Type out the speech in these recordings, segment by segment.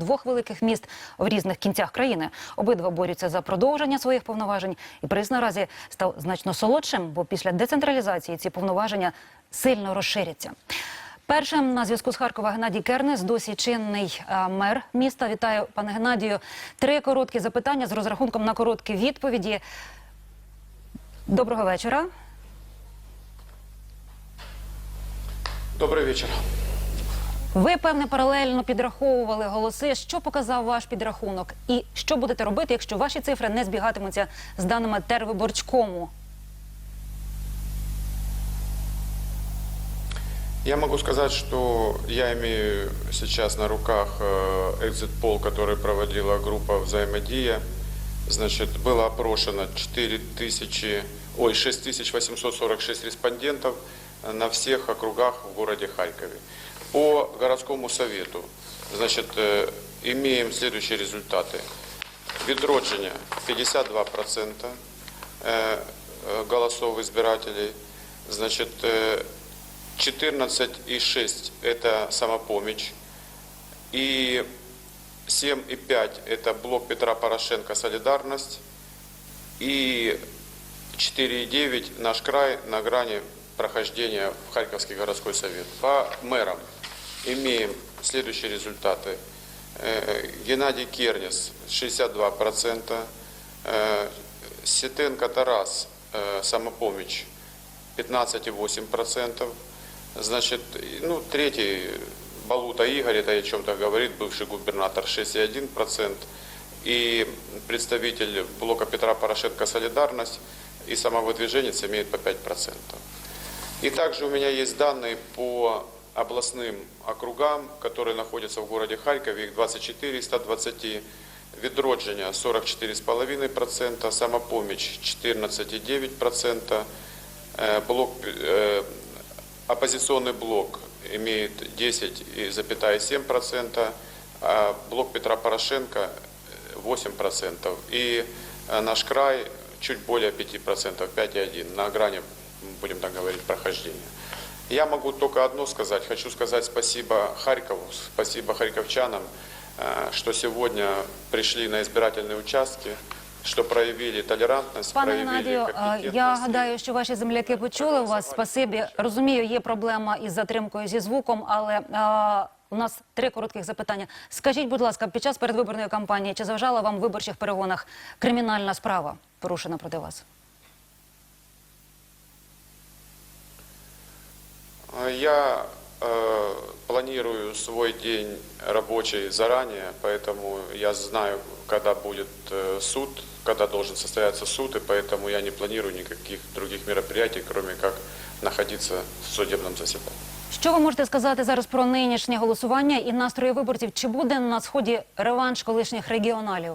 двох великих міст в різних кінцях країни. Обидва борються за продовження своїх повноважень, і приз наразі став значно солодшим, бо після децентралізації ці повноваження сильно розширяться. Першим на зв'язку з Харкова Геннадій Кернес, досі чинний е, мер міста. Вітаю, пане Геннадію. Три короткі запитання з розрахунком на короткі відповіді. Доброго вечора. Добрый вечер. Ви певне паралельно підраховували голоси. Що показав ваш підрахунок? І що будете робити, якщо ваші цифри не збігатимуться з даними тервиборчкому? Я могу сказать, что я имею сейчас на руках экзит-пол, который проводила группа «Взаимодия». Значит, было опрошено 4 тысячи, ой, 6846 респондентов на всех округах в городе Харькове. По городскому совету, значит, э, имеем следующие результаты. Відродження 52% э, э, голосов избирателей. Значит, э, 14,6 это самопомощь. И 7,5 это блок Петра Порошенко «Солидарность». И 4,9 наш край на грани прохождения в Харьковский городской совет. По мэрам имеем следующие результаты. Э, Геннадий Кернес 62%, э, Сетенко Тарас самопомощь 15,8%. Значит, ну, третий Балута Игорь, это о чем-то говорит, бывший губернатор 6,1%. И представитель блока Петра Порошенко «Солидарность» и самовыдвиженец имеет по 5%. И также у меня есть данные по областным округам, которые находятся в городе Харькове, их 24 из 120, Відродження 44,5%, самопомощь 14,9%, э, блок, э, оппозиционный блок имеет 10,7%, а блок Петра Порошенко э, 8%. И э, наш край чуть более 5%, 5,1%, на грани, будем так говорить, прохождения. Я могу только одно сказать. Хочу сказать спасибо Харькову, спасибо харьковчанам, э, что сегодня пришли на избирательные участки, что проявили толерантность, Пане Геннадію, я гадаю, що ваші земляки почули вас. Спасибі. Розумію, є проблема із затримкою зі звуком, але е, у нас три коротких запитання. Скажіть, будь ласка, під час передвиборної кампанії чи заважала вам в виборчих перегонах кримінальна справа порушена проти вас? Я э, планирую свой день рабочий заранее, поэтому я знаю, когда будет э, суд, когда должен состояться суд, и поэтому я не планирую никаких других мероприятий, кроме как находиться в судебном заседании. Що ви можете сказати зараз про нинішнє голосування і настрої виборців? Чи буде на сході реванш колишніх регіоналів?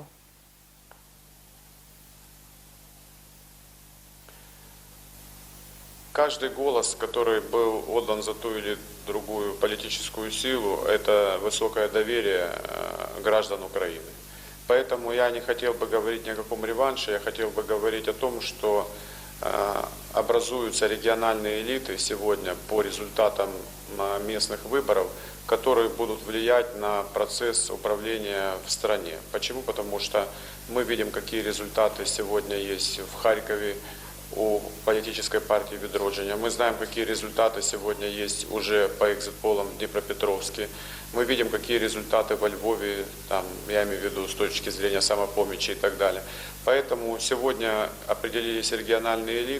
Каждый голос, который был отдан за ту или другую политическую силу, это высокое доверие э, граждан Украины. Поэтому я не хотел бы говорить ни о каком реванше, я хотел бы говорить о том, что э, образуются региональные элиты сегодня по результатам э, местных выборов, которые будут влиять на процесс управления в стране. Почему? Потому что мы видим, какие результаты сегодня есть в Харькове, у политической партии «Відродження». Мы знаем, какие результаты сегодня есть уже по экзит-полам в Днепропетровске. Мы видим, какие результаты во Львове, там, я имею в виду с точки зрения самопомощи и так далее. Поэтому сегодня определились региональные элиты,